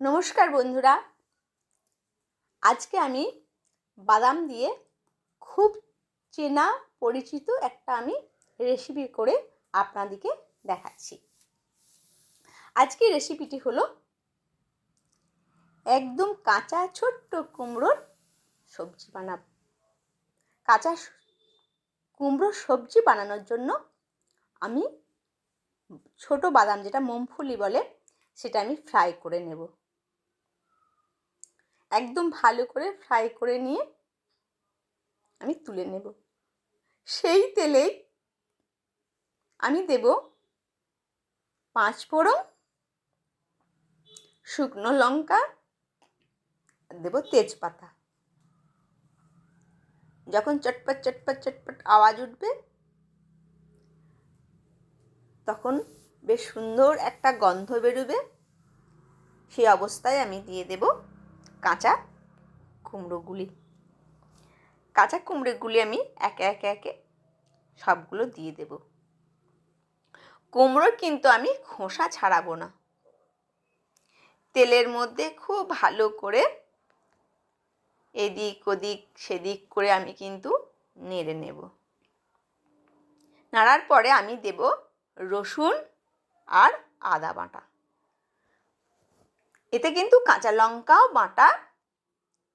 নমস্কার বন্ধুরা। আজকে আমি বাদাম দিয়ে খুব চেনা পরিচিত একটা আমি রেসিপি করে আপনাদেরকে দেখাচ্ছি। আজকে রেসিপিটি হলো একদম কাঁচা ছোট্ট কুমড়োর সবজি বানাব। কাঁচা কুমড়োর সবজি বানানোর জন্য আমি ছোট বাদাম যেটা মুমফুলি বলে, সেটা আমি ফ্রাই করে নেব। একদম ভালো করে ফ্রাই করে নিয়ে আমি তুলে নেব। সেই তেলেই আমি দেব পাঁচ ফোড়ন শুকনো লঙ্কা, দেব তেজপাতা। যখন চটপট চটপট চটপট আওয়াজ উঠবে, তখন বেশ সুন্দর একটা গন্ধ বেরোবে। সেই অবস্থায় আমি দিয়ে দেব কাঁচা কুমড়োগুলি কাঁচা কুমড়োগুলি আমি একে একে একে সবগুলো দিয়ে দেব। কুমড়োর কিন্তু আমি খোসা ছাড়াবো না। তেলের মধ্যে খুব ভালো করে এদিক ওদিক সেদিক করে আমি কিন্তু নেড়ে নেব। নাড়ার পরে আমি দেব রসুন আর আদা বাটা। এতে কিন্তু কাঁচা লঙ্কাও বাটা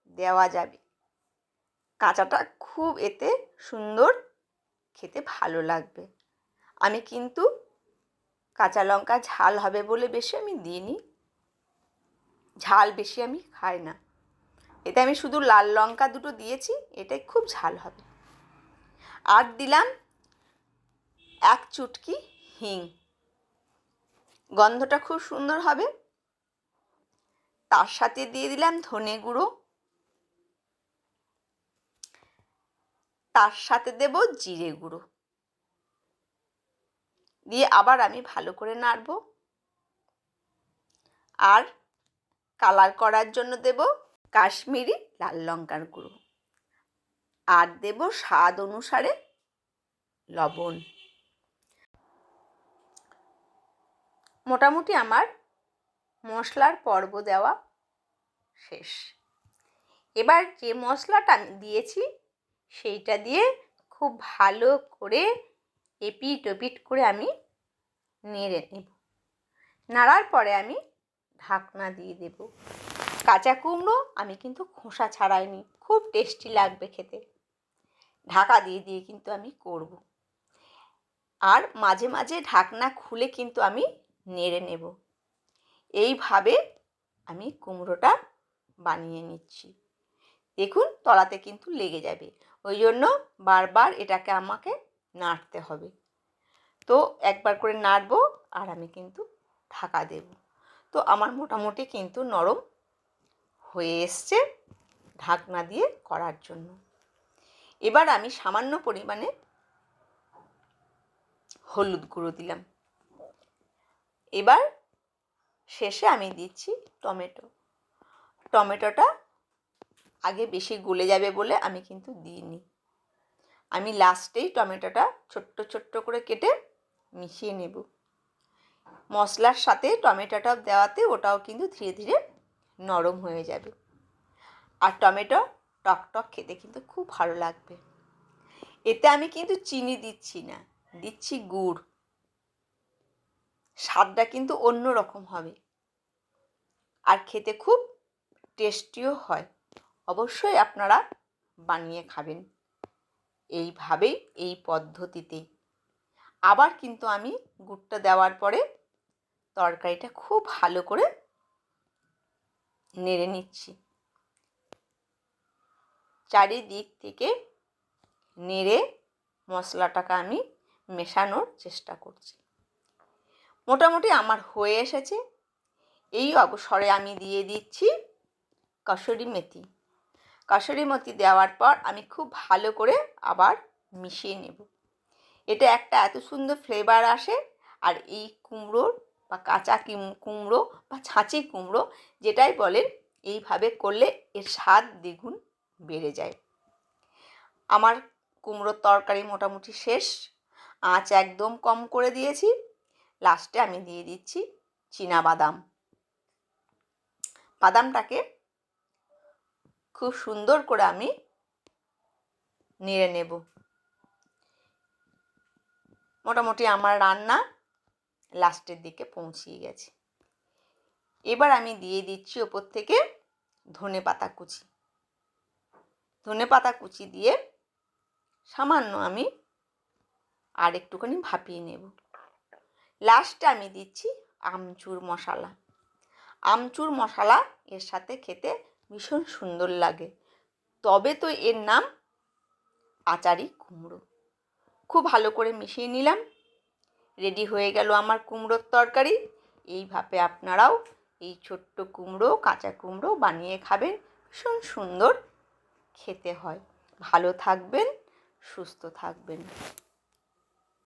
দেওয়া যাবে। কাঁচাটা খুব এতে সুন্দর খেতে ভালো লাগবে। আমি কিন্তু কাঁচা লঙ্কা ঝাল হবে বলে বেশি আমি দিইনি। ঝাল বেশি আমি খাই না। এতে আমি শুধু লাল লঙ্কা দুটো দিয়েছি, এটাই খুব ঝাল হবে। আর দিলাম এক চুটকি হিং। গন্ধটা খুব সুন্দর হবে। তার সাথে দিয়ে দিলাম ধনে গুঁড়ো। তার সাথে দেব জিরে গুঁড়ো। দিয়ে আবার আমি ভালো করে নাড়ব। আর কালার করার জন্য দেব কাশ্মীরি লাল লঙ্কার গুঁড়ো। আর দেব স্বাদ অনুসারে লবণ। মোটামুটি আমার মশলার পর্ব দেওয়া শেষ। এবার যে মশলাটা আমি দিয়েছি, সেইটা দিয়ে খুব ভালো করে এপিট ওপিট করে আমি নেড়ে নেব। নাড়ার পরে আমি ঢাকনা দিয়ে দেব। কাঁচা কুমড়ো আমি কিন্তু খোসা ছাড়াইনি, খুব টেস্টি লাগবে খেতে। ঢাকা দিয়ে দিয়ে কিন্তু আমি করব। আর মাঝে মাঝে ঢাকনা খুলে কিন্তু আমি নেড়ে নেব। এইভাবে আমি কুমড়োটা বানিয়ে নিচ্ছি। দেখুন, তলাতে কিন্তু লেগে যাবে। ওই জন্য বারবার এটাকে আমাকে নাড়তে হবে। তো একবার করে নাড়বো আর আমি কিন্তু ঢাকা দেব। তো আমার মোটামুটি কিন্তু নরম হয়ে এসছে ঢাকনা দিয়ে করার জন্য। এবার আমি সামান্য পরিমাণে হলুদ গুঁড়ো দিলাম। এবার শেষে আমি দিচ্ছি টমেটো। টমেটোটা আগে বেশি গলে যাবে বলে আমি কিন্তু দিইনি। আমি লাস্টেই টমেটোটা ছোট্ট ছোট্ট করে কেটে মিশিয়ে নেব। মশলার সাথে টমেটোটা দেওয়াতে ওটাও কিন্তু ধীরে ধীরে নরম হয়ে যাবে। আর টমেটো টক টক খেতে কিন্তু খুব ভালো লাগবে। এতে আমি কিন্তু চিনি দিচ্ছি না, দিচ্ছি গুড়। স্বাদটা কিন্তু অন্য রকম হবে। আর খেতে খুব টেস্টিও হয়। অবশ্যই আপনারা বানিয়ে খাবেন। এইভাবেই, এই পদ্ধতিতেই আবার কিন্তু আমি গুড়টা দেওয়ার পরে তরকারিটা খুব ভালো করে নেড়ে নিচ্ছি। চারিদিক থেকে নেড়ে মশলাটাকে আমি মেশানোর চেষ্টা করছি। মোটামুটি আমার হয়ে এসেছে। এই অবসরে আমি দিয়ে দিচ্ছি কসুরি মেথি। কসুরি মেথি দেওয়ার পর আমি খুব ভালো করে আবার মিশিয়ে নেব। এটা একটা এত সুন্দর ফ্লেভার আসে আর এই কুমড়োর বা কাঁচা কুমড়ো বা ছাঁচি কুমড়ো যেটাই বলেন, এইভাবে করলে এর স্বাদ দ্বিগুণ বেড়ে যায়। আমার কুমড়োর তরকারি মোটামুটি শেষ। আঁচ একদম কম করে দিয়েছি। লাস্টে আমি দিয়ে দিচ্ছি বাদাম বাদামটাকে খুব সুন্দর করে আমি নেড়ে নেব। মোটামুটি আমার রান্না লাস্টের দিকে পৌঁছিয়ে গেছে। এবার আমি দিয়ে দিচ্ছি ওপর থেকে ধনে পাতা কুচি। ধনে পাতা কুচি দিয়ে সামান্য আমি আর একটুখানি ভাপিয়ে নেব। লাস্টে আমি দিচ্ছি আমচুর মশলা। আমচুর মশলা এর সাথে খেতে ভীষণ সুন্দর লাগে। তবে তো এর নাম আচারি কুমড়ো। খুব ভালো করে মিশিয়ে নিলাম। রেডি হয়ে গেল আমার কুমড়োর তরকারি। এইভাবে আপনারাও এই ছোট্ট কুমড়ো, কাঁচা কুমড়ো বানিয়ে খাবেন। ভীষণ সুন্দর খেতে হয়। ভালো থাকবেন, সুস্থ থাকবেন।